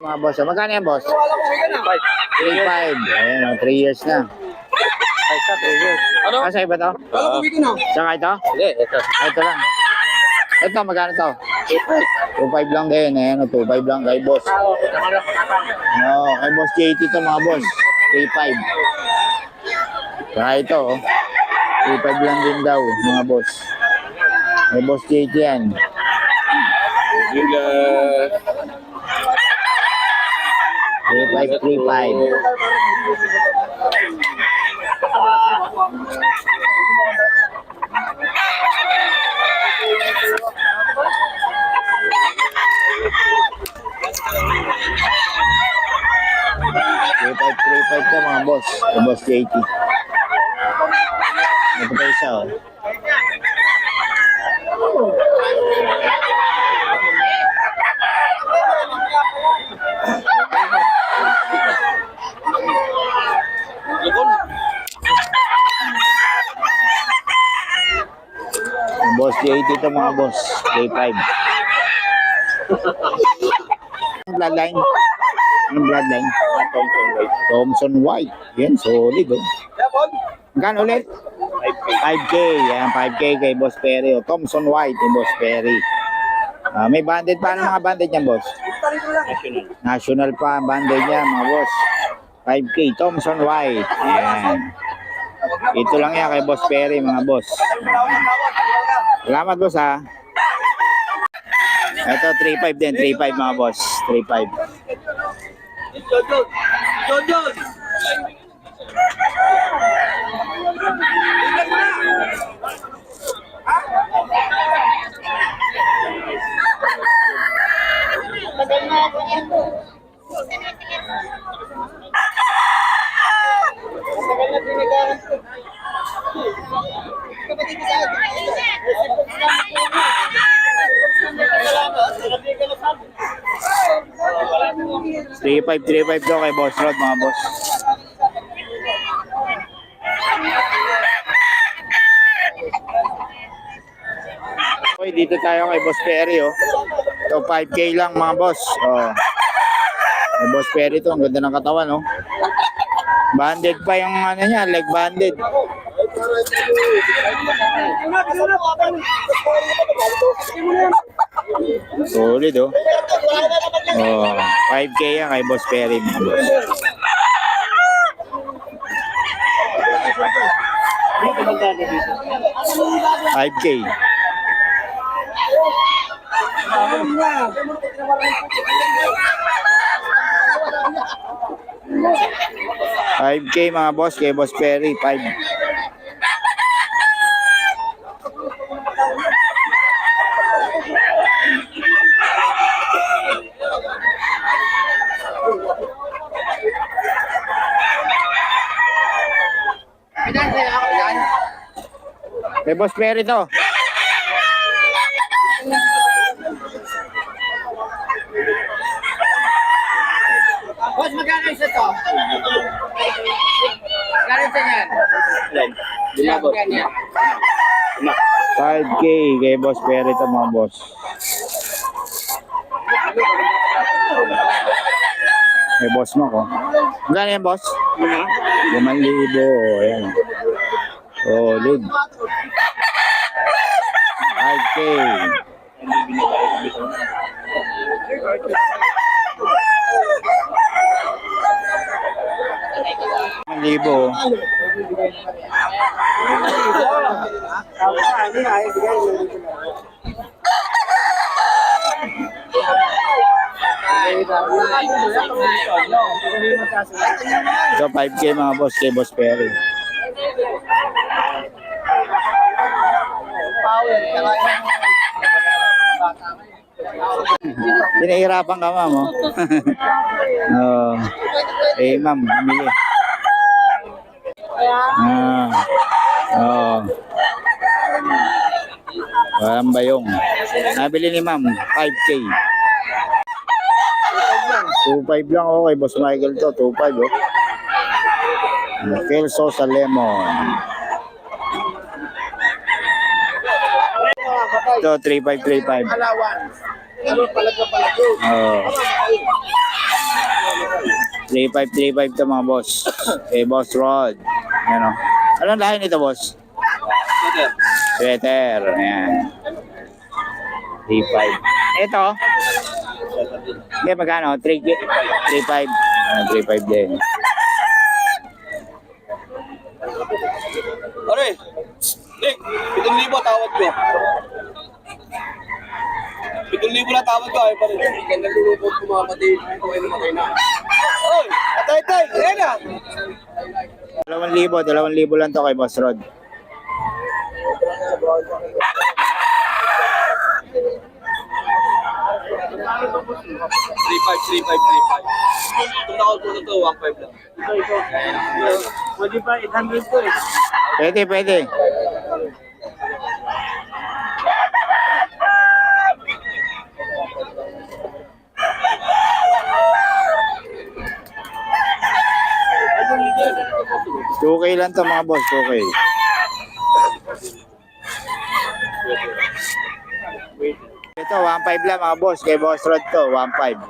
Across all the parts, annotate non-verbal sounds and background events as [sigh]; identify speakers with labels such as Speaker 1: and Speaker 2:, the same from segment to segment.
Speaker 1: Mga boss, oh. magkano yan boss? 3.5. Ayan, 3 years na.
Speaker 2: Ano?
Speaker 1: Ah, sa iba to?
Speaker 2: Uh,
Speaker 1: Saka ito?
Speaker 2: Hindi, ito.
Speaker 1: Ah, Ito lang. Ito, magkano to? 2.5 lang din. Ayan, 2.5 lang kay boss. No, kay boss JT to mga boss. 3.5. Saka ito, oh. 3.5 lang din daw, mga boss. Kay boss JT yan.
Speaker 2: Yung, uh,
Speaker 1: 3.5, 3.5. Three five, three five ka mga boss. Boss JT. Ito pa isa oh. Boss JT ito mga boss. Day 5. Anong bloodline? Anong bloodline?
Speaker 2: Thompson White.
Speaker 1: Thompson White. Yan, solid oh. Magkano ulit? 5K. Yan, 5K kay Boss Perry. Oh. Thompson White yung Boss Perry. Ah, may banded pa. Ano mga banded niya, boss?
Speaker 2: National.
Speaker 1: National pa ang banded niya, mga boss. 5K, Thompson White. Yan. Ito lang yan kay Boss Perry, mga boss. Salamat boss ha. Ito 3.5 din, 3.5 mga boss. 3.5. Thank you. 3-5, daw kay Boss Rod mga boss. Okay, dito tayo kay Boss Perry oh. So 5K lang mga boss. Oh. Kay Boss Perry to, ang ganda ng katawan oh. Banded pa yung ano niya, leg banded. Solid oh. Oh, 5K yan kay Boss Perry. Five K. Five K mga boss kay Boss Perry, five. Kay Boss Perry to.
Speaker 3: Boss, magkano isa to? Magkano isa yan?
Speaker 2: Ilan? Lima, boss.
Speaker 3: Magkano yan?
Speaker 1: 5K kay Boss Perry to mga boss. May boss mo ko. Magkano yan, boss? Limang libo. Ayan. Solid. 5K. Limang libo. So 5K mga boss kay Boss Perry. Pinahirapan ka ma'am oh. [laughs] oh. Eh ma'am, bumili. Ah. Oh. Walang bayong. Nabili ni ma'am, 5K. 2.5 lang okay, Boss Michael to, 2.5 oh. Kelso sa lemon. Ito, 3535.
Speaker 3: Alawan. Ano palaga palago?
Speaker 1: Oh. 3535 to mga boss. Eh, boss Rod. Ayan o. Anong lahi nito, boss?
Speaker 2: Sweater.
Speaker 1: Sweater. Ayan. 35. Ito, hindi, magkano? 3, 35. Ah, 35 din.
Speaker 2: Pare, Nick, 7,000 tawad ko. 7,000 na tawad ko, ay pare. Ganda lulubog ko mga pati. Ito ay namatay na. Oy, atay tay, ayan na.
Speaker 1: 2,000, 2,000 lang to kay Boss Rod.
Speaker 2: Three five, three five, three five. Itong nakaupo na to, 1.5 lang.
Speaker 3: Pwede pa 800 ko eh.
Speaker 1: Pwede, pwede. Two K lang to mga boss, 2K. Ito, 1.5 lang mga boss. Kay Boss Rod to, 1.5.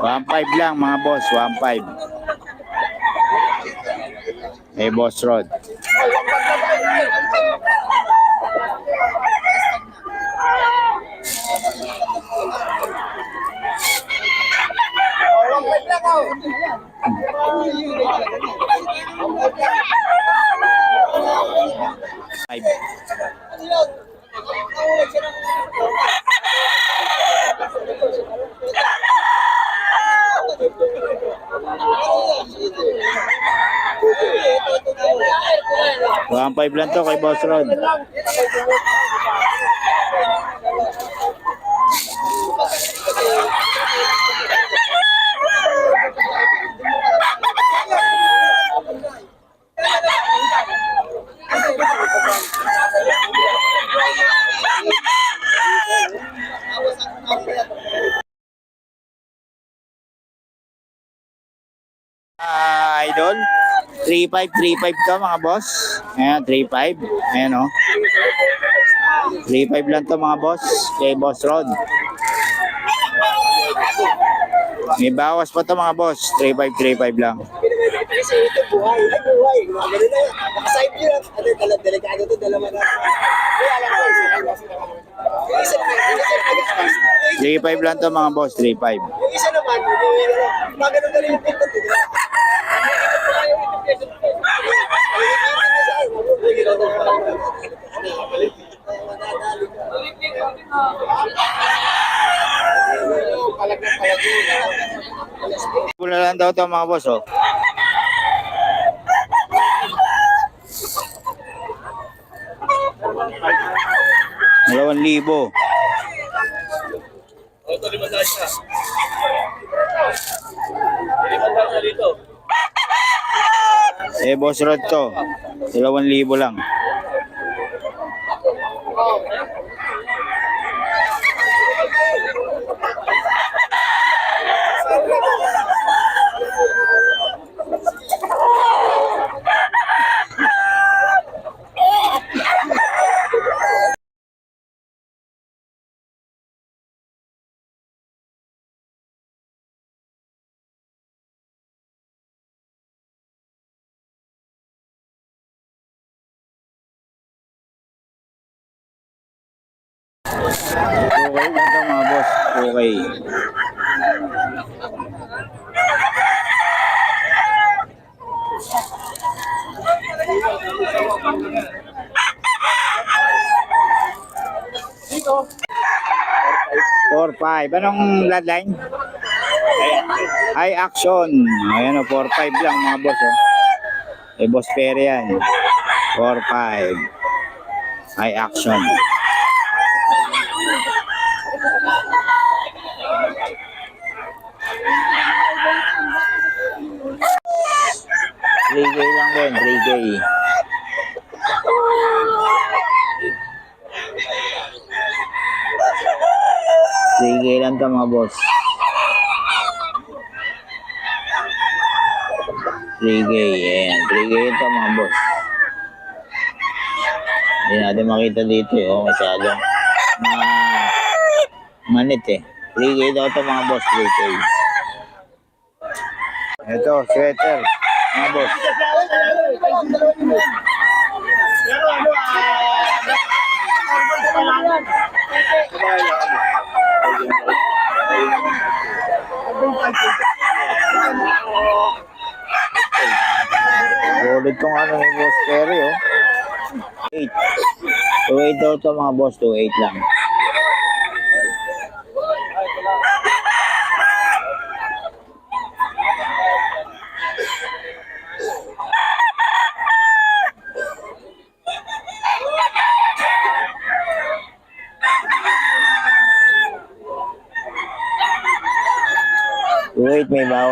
Speaker 1: One five lang mga boss, one five. Hey boss Rod. 1.5 lang to kay Boss Rod. 3535 to mga boss. Ayan, 35. Ayan o. 35 lang to mga boss. Kay Boss Rod. May bawas pa to mga boss. 3535 lang.
Speaker 3: Kasi ito buhay, ito buhay. Mga ganun na yan. Nakaside view lang. Ano, dala, delikado to, dalawa na. Kaya alam ko, isa. Yung isa
Speaker 1: 35 lang to mga boss. 35.
Speaker 3: yung isa naman, ano, ganun na rin yung pinto.
Speaker 1: Pula lang daw to mga boss oh. Dalawang libo. Eh, boss Rod to. Dalawang libo lang. Okay lang to mga boss. Okay. Four five. Anong bloodline? High action. Ayan o, 4-5 lang mga boss. Oh. Eh, boss Perry yan. 4-5. High action. Three K lang din, 3K. Three K lang to mga boss. 3K. Ayan, 3K ito mga boss. Hindi natin makita dito eh. Oh, masyadong ma manit eh. 3K daw ito mga boss, 3K. Ito, sweater. Mga boss. Solid tong ano ni Boss Perry, oh. 8. 2.8 daw ito mga boss, 2.8 lang.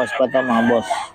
Speaker 1: To mga boss.